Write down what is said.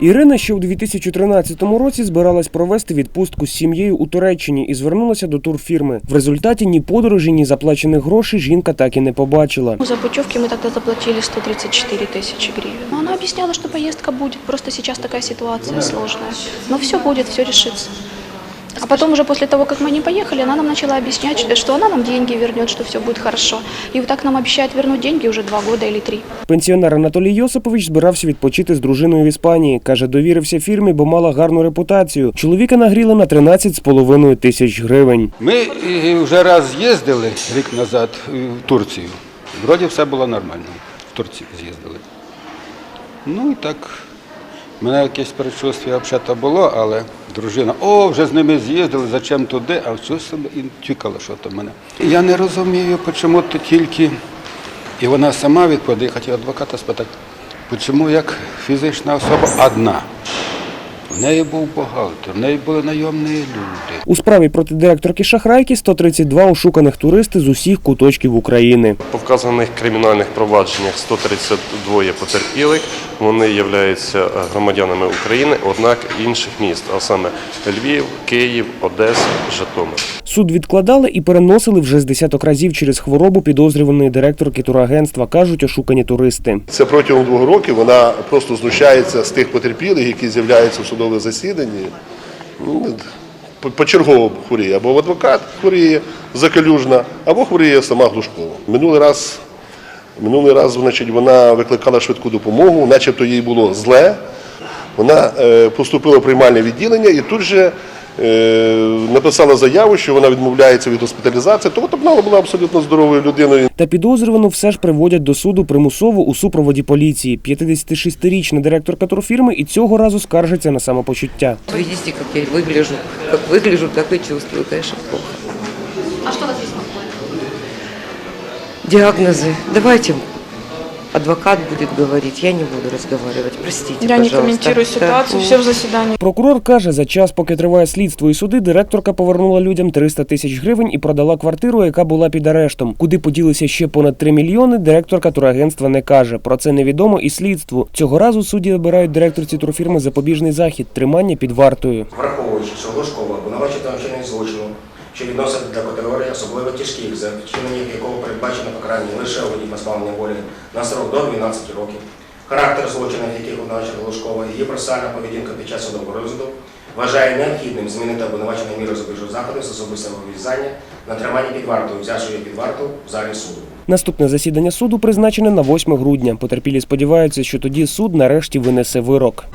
Ірина ще у 2013 році збиралась провести відпустку з сім'єю у Туреччині і звернулася до турфірми. В результаті ні подорожі, ні заплачених грошей жінка так і не побачила. Ну, За путевки мы тогда заплатили 134 тысячи гривен. Но она объясняла, что поездка будет, просто сейчас такая ситуация сложная. Но все будет, все решится. А потом уже после того, как мы не поехали, она нам начала объяснять, что- она нам деньги вернет, что все будет хорошо. И вот так нам обещает вернуть деньги уже два года или три. Пенсіонер Анатолій Йосипович збирався відпочити з дружиною в Іспанії. Каже, довірився фірмі, бо мала гарну репутацію. Чоловіка нагріли на 13,5 тисяч гривень. Ми вже раз з'їздили рік назад в Турцію. Вроді все було нормально. В Турцію з'їздили. Ну і так, мене якесь передчуття взагалі було, але дружина, о, вже з ними з'їздили, зачем туди, а все себе і тікало, що то мене. Я не розумію, чому то тільки, і вона сама відповідає, хотів адвоката спитати, чому як фізична особа одна. В неї був бухгалтер, в неї були найомні люди. У справі проти директорки Шахрайки 132 ошуканих туристи з усіх куточків України. По вказаних кримінальних провадженнях 132 потерпілих. Вони являються громадянами України, однак інших міст, а саме Львів, Київ, Одеса, Житомир. Суд відкладали і переносили вже з десяток разів через хворобу підозрюваної директорки турагентства, кажуть ошукані туристи. Це протягом двох років вона просто знущається з тих потерпілих, які з'являються в судове засіданні. Почергово хворіє. Або адвокат хворіє закалюжна, або хворіє сама Глушкова. Минулий раз, минулий раз значить, вона викликала швидку допомогу, начебто їй було зле. Вона е, поступила в приймальне відділення і тут же написала заяву, що вона відмовляється від госпіталізації, тобто вона була абсолютно здоровою людиною. Та підозрювану все ж приводять до суду примусово у супроводі поліції. 56-річна директорка турфірми і цього разу скаржиться на самопочуття. Видите, как я выгляжу. Как выгляжу, так и чувствую, конечно, плохо. А что вас беспокоит? Диагнозы. Давайте адвокат будет говорить. Я не буду разговаривать. Простите, Я не пожалуйста. комментирую ситуацию, все в заседании. Прокурор каже, за час, поки триває слідство і суди, директорка повернула людям 300 тисяч гривень і продала квартиру, яка була під арештом. Куди поділися ще понад 3 мільйони, директорка турагентства не каже. Про це невідомо і слідству. Цього разу судді обирають директорці турфірми запобіжний захід тримання під вартою. Враховуючи, що Глушкова обвинувачена вчинення злочину, що відносить до категорії особливо тяжких, за вчинення якого передбачено покарання лише у виді позбавлення волі на срок до 12 років, характер злочинів, яких обвинувачена Глушкова, і її процесуальна поведінка під час судового розгляду, вважає необхідним змінити обвинувачену міру запобіжного заходу з особистого вивізання на тримання під вартою, взявши її під варту в залі суду. Наступне засідання суду призначене на 8 грудня. Потерпілі сподіваються, що тоді суд нарешті винесе вирок.